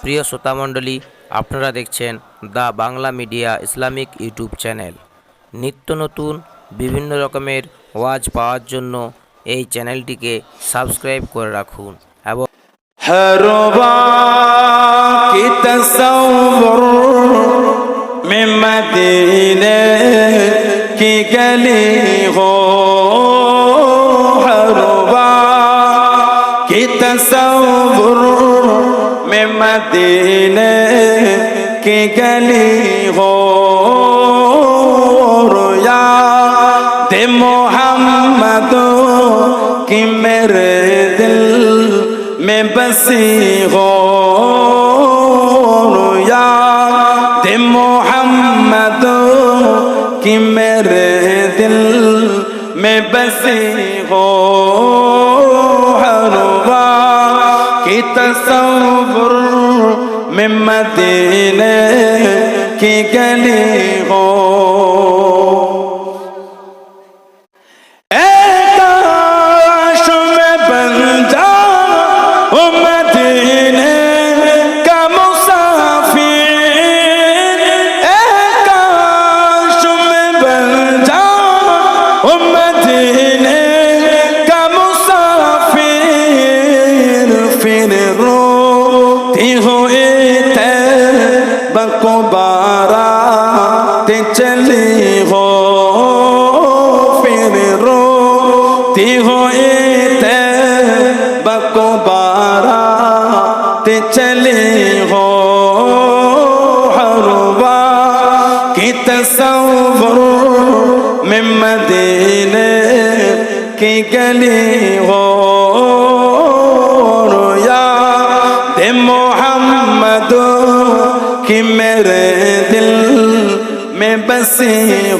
প্রিয় শ্রোতামণ্ডলী আপনারা দেখছেন the Bangla media Islamic YouTube channel. নিত্য নতুন বিভিন্ন রকমের ওয়াজ পাওয়ার জন্য এই চ্যানেলটিকে সাবস্ক্রাইব করে রাখুন এবং কি গলি হো مدینے کی گلی ہو رویا دے محمد کی میرے دل میں بسی ہو رویا دے محمد کی میرے دل میں بسی ہو ہر کی تصور من مدينة كي قليل तैबको बारात चली हो फिर रोती हुई तैबको बारात चली हो हरवा की तस्वुर में मदीने की गली हो याद मोहम्मद की मेरे दिल ပစေ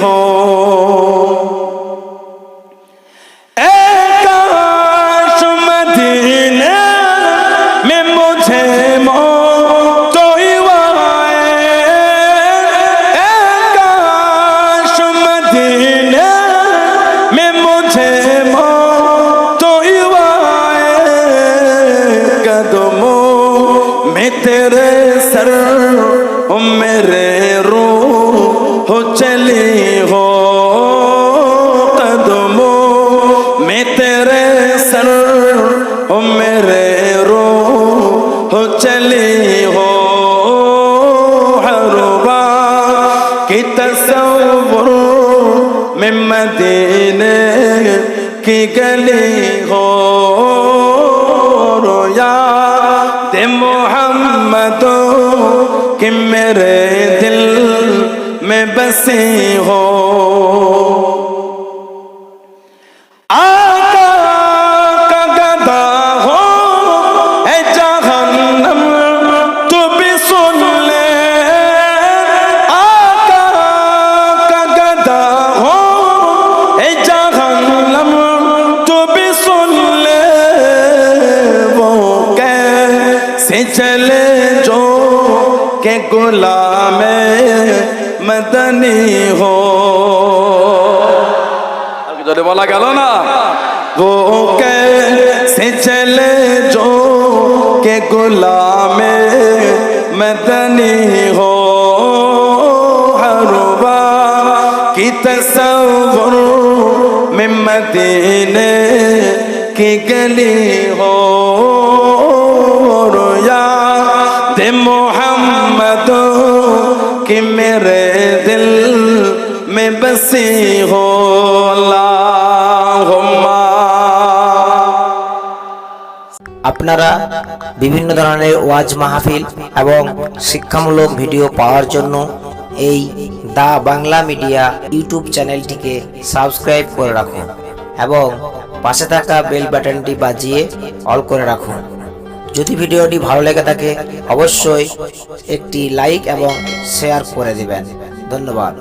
ဟော ہو قدموں میں تیرے سر ہو میرے رو ہو چلی ہو حربا کی تصور میں مدینے کی گلی ہو رویا دے محمد کہ میرے دل میں بسے ہو آقا کا گدا ہو اے جہنم تو بھی سن لے آقا کا گدا ہو اے جہنم تو بھی سن لے وہ کیسے چلے جو کہ غلام ہے मदनी हो যদি বলা গেল না वो कैसे चले जो के गुलाम मदनी हो हरवा की तस्वुर में मदीने की गली हो याद मोहम्मद कि मेरे दिल में बसी हो अल्लाहुम्मा আপনারা বিভিন্ন ধরনের ওয়াজ মাহফিল এবং শিক্ষামূলক ভিডিও পাওয়ার জন্য এই দা বাংলা মিডিয়া ইউটিউব চ্যানেলটিকে সাবস্ক্রাইব করে রাখুন এবং পাশে থাকা বেল বাটনটি বাজিয়ে অল করে রাখুন যদি ভিডিওটি ভালো লেগে থাকে অবশ্যই একটি লাইক এবং শেয়ার করে দিবেন। ধন্যবাদ।